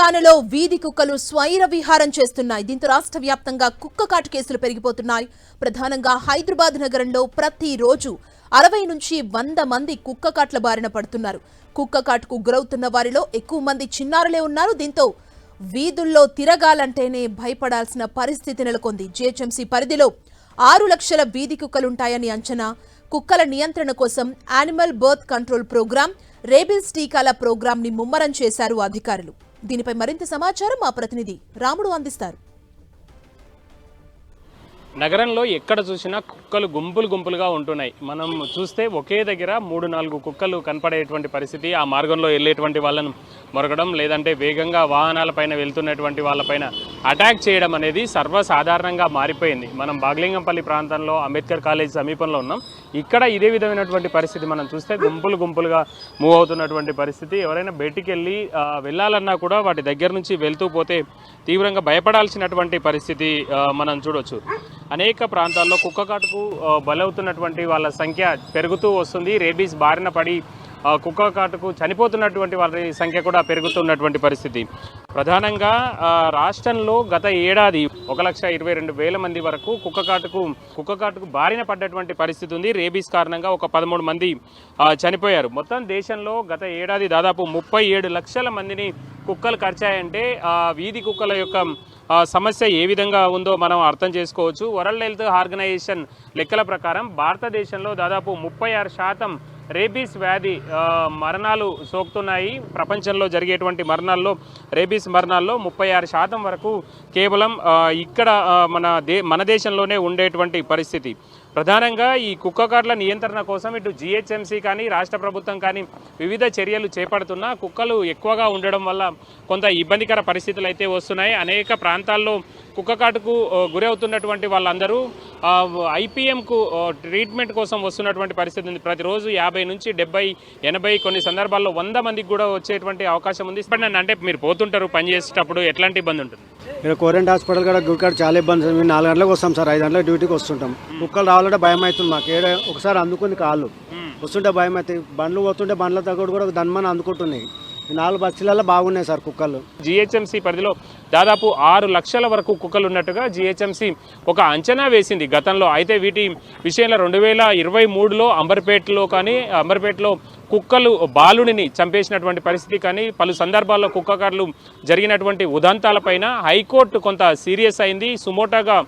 తెలంగాణలో వీధి కుక్కలు స్వైర విహారం చేస్తున్నాయి. దీంతో రాష్ట్ర వ్యాప్తంగా కుక్క కాటు కేసులు పెరిగిపోతున్నాయి. ప్రధానంగా హైదరాబాద్ నగరంలో ప్రతిరోజు అరవై నుంచి వంద మంది కుక్క కాట్ల బారిన పడుతున్నారు. కుక్క కాటుకు గురవుతున్న వారిలో ఎక్కువ మంది చిన్నారులే ఉన్నారు. దీంతో వీధుల్లో తిరగాలంటేనే భయపడాల్సిన పరిస్థితి నెలకొంది. జీహెచ్ఎంసీ పరిధిలో ఆరు లక్షల వీధి కుక్కలుంటాయని అంచనా. కుక్కల నియంత్రణ కోసం animal birth control program rabies టీకాల ప్రోగ్రాంని ముమ్మరం చేశారు అధికారులు. దీనిపై మరింత సమాచారం మా ప్రతినిధి రాముడు అందిస్తారు. నగరంలో ఎక్కడ చూసినా కుక్కలు గుంపులు గుంపులుగా ఉంటున్నాయి. మనం చూస్తే ఒకే దగ్గర మూడు నాలుగు కుక్కలు కనపడేటువంటి పరిస్థితి ఆ మార్గంలో వెళ్ళేటువంటి వాళ్ళను మొరగడం లేదంటే వేగంగా వాహనాలపైన వెళ్తున్నటువంటి వాళ్ళపైన అటాక్ చేయడం అనేది సర్వసాధారణంగా మారిపోయింది. మనం బాగ్లింగంపల్లి ప్రాంతంలో అంబేద్కర్ కాలేజ్ సమీపంలో ఉన్నాం. ఇక్కడ ఇదే విధమైనటువంటి పరిస్థితి మనం చూస్తే గుంపులు గుంపులుగా మూవ్ అవుతున్నటువంటి పరిస్థితి. ఎవరైనా బయటికి వెళ్ళి వెళ్ళాలన్నా కూడా వాటి దగ్గర నుంచి వెళ్తూ పోతే తీవ్రంగా భయపడాల్సినటువంటి పరిస్థితి మనం చూడొచ్చు. అనేక ప్రాంతాల్లో కుక్కకాటుకు బలవుతున్నటువంటి వాళ్ళ సంఖ్య పెరుగుతూ వస్తుంది. రేబీస్ బారిన పడి కుక్కకాటుకు కుక్క కాటుకు చనిపోతున్నటువంటి వారి సంఖ్య కూడా పెరుగుతున్నటువంటి పరిస్థితి. ప్రధానంగా రాష్ట్రంలో గత ఏడాది ఒక లక్ష ఇరవై రెండు వేల మంది వరకు కుక్క కాటుకు కుక్క కాటుకు బారిన పడ్డటువంటి పరిస్థితి ఉంది. రేబీస్ కారణంగా ఒక పదమూడు మంది చనిపోయారు. మొత్తం దేశంలో గత ఏడాది దాదాపు ముప్పై ఏడు లక్షల మందిని కుక్కలు కరిచాయంటే వీధి కుక్కల యొక్క సమస్య ఏ విధంగా ఉందో మనం అర్థం చేసుకోవచ్చు. వరల్డ్ హెల్త్ ఆర్గనైజేషన్ లెక్కల ప్రకారం భారతదేశంలో దాదాపు ముప్పై ఆరు శాతం రేబీస్ వ్యాధి మరణాలు సోకుతున్నాయి. ప్రపంచంలో జరిగేటువంటి మరణాల్లో రేబీస్ మరణాల్లో ముప్పై ఆరు శాతం వరకు కేవలం ఇక్కడ మన దే మన దేశంలోనే ఉండేటువంటి పరిస్థితి. ప్రధానంగా ఈ కుక్క కాట్ల నియంత్రణ కోసం ఇటు జిహెచ్ఎంసీ కానీ రాష్ట్ర ప్రభుత్వం కానీ వివిధ చర్యలు చేపడుతున్నా కుక్కలు ఎక్కువగా ఉండడం వల్ల కొంత ఇబ్బందికర పరిస్థితులు అయితే వస్తున్నాయి. అనేక ప్రాంతాల్లో కుక్క కాటుకు గురవుతున్నటువంటి వాళ్ళందరూ ఐపీఎంకు ట్రీట్మెంట్ కోసం వస్తున్నటువంటి పరిస్థితి ఉంది. ప్రతిరోజు యాభై నుంచి డెబ్బై ఎనభై కొన్ని సందర్భాల్లో వంద మందికి కూడా వచ్చేటువంటి అవకాశం ఉంది. అంటే మీరు పోతుంటారు పని చేసేటప్పుడు ఎట్లాంటి ఇబ్బంది ఉంటుంది? ఇక్కడ కోరెంట్ హాస్పిటల్ కూడా గుడికాడ చాలా ఇబ్బంది మేము నాలుగు గంటలకు వస్తాం సార్. ఐదు గంటలకు డ్యూటీకి వస్తుంటాం. కుక్కలు రావాలంటే భయం అవుతుంది మాకు. ఏడ ఒకసారి అందుకుంది కాళ్ళు. వస్తుంటే భయం అవుతాయి. బండ్లు పోతుంటే బండ్ల తగ్గడు కూడా దన్మని అందుకుంటున్నాయి. నాలుగు బస్సులలో బాగున్నాయి సార్ కుక్కలు. జిహెచ్ఎంసీ పరిధిలో దాదాపు ఆరు లక్షల వరకు కుక్కలు ఉన్నట్టుగా జిహెచ్ఎంసీ ఒక అంచనా వేసింది గతంలో. అయితే వీటి విషయంలో రెండు వేల ఇరవై మూడులో అంబర్పేటలో కానీ అంబర్పేటలో కుక్కలు బాలుడిని చంపేసినటువంటి పరిస్థితి కానీ పలు సందర్భాల్లో కుక్కకారులు జరిగినటువంటి ఉదంతాలపైన హైకోర్టు కొంత సీరియస్ అయింది. సుమోటాగా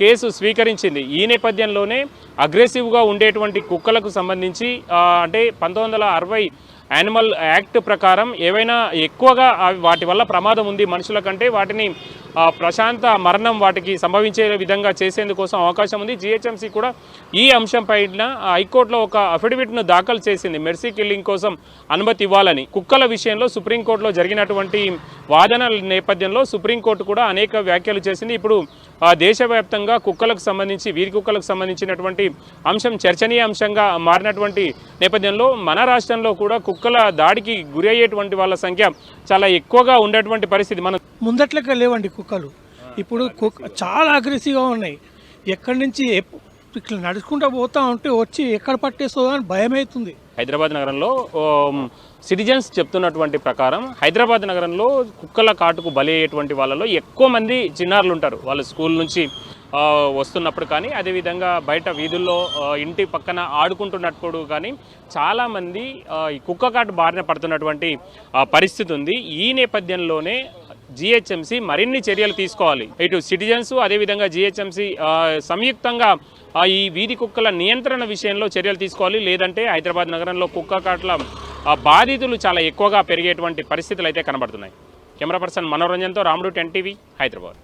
కేసు స్వీకరించింది. ఈ నేపథ్యంలోనే అగ్రెసివ్గా ఉండేటువంటి కుక్కలకు సంబంధించి అంటే పంతొమ్మిది అరవై యానిమల్ యాక్ట్ ప్రకారం ఏవైనా ఎక్కువగా వాటి వల్ల ప్రమాదం ఉంది మనుషుల కంటే వాటిని ప్రశాంత మరణం వాటికి సంభవించే విధంగా చేసేందుకోసం అవకాశం ఉంది. జిహెచ్ఎంసీ కూడా ఈ అంశం పైన హైకోర్టులో ఒక అఫిడవిట్ను దాఖలు చేసింది. మెర్సీ కిల్లింగ్ కోసం అనుమతి ఇవ్వాలని. కుక్కల విషయంలో సుప్రీంకోర్టులో జరిగినటువంటి వాదనల నేపథ్యంలో సుప్రీంకోర్టు కూడా అనేక వ్యాఖ్యలు చేసింది. ఇప్పుడు దేశవ్యాప్తంగా కుక్కలకు సంబంధించి వీరి కుక్కలకు సంబంధించినటువంటి అంశం చర్చనీయ అంశంగా మారినటువంటి నేపథ్యంలో మన రాష్ట్రంలో కూడా కుక్కల దాడికి గురి అయ్యేటువంటి వాళ్ళ సంఖ్య చాలా ఎక్కువగా ఉండేటువంటి పరిస్థితి. మనం ముందట్లకే లేవండి కుక్కలు. ఇప్పుడు కుక్క చాలా అగ్రెసివ్గా ఉన్నాయి. ఎక్కడి నుంచి ఇట్లా నడుచుకుంటూ పోతా ఉంటే వచ్చి ఎక్కడ పట్టేస్తుందో అని భయం అవుతుంది హైదరాబాద్ నగరంలో సిటిజన్స్ చెప్తున్నటువంటి ప్రకారం హైదరాబాద్ నగరంలో కుక్కల కాటుకు బలి అయ్యేటువంటి వాళ్ళలో ఎక్కువ మంది చిన్నారులు ఉంటారు. వాళ్ళ స్కూల్ నుంచి వస్తున్నప్పుడు కానీ అదేవిధంగా బయట వీధుల్లో ఇంటి పక్కన ఆడుకుంటున్నప్పుడు కానీ చాలామంది ఈ కుక్క కాటు బారిన పడుతున్నటువంటి పరిస్థితి ఉంది. ఈ నేపథ్యంలోనే జిహెచ్ఎంసీ మరిన్ని చర్యలు తీసుకోవాలి. ఇటు సిటిజన్స్ అదేవిధంగా జిహెచ్ఎంసీ సంయుక్తంగా ఈ వీధి కుక్కల నియంత్రణ విషయంలో చర్యలు తీసుకోవాలి. లేదంటే హైదరాబాద్ నగరంలో కుక్క కాట్ల బాధితులు చాలా ఎక్కువగా పెరిగేటువంటి పరిస్థితులు అయితే కనబడుతున్నాయి. కెమెరా పర్సన్ మనోరంజన్తో రాముడు టెన్ టీవీ హైదరాబాద్.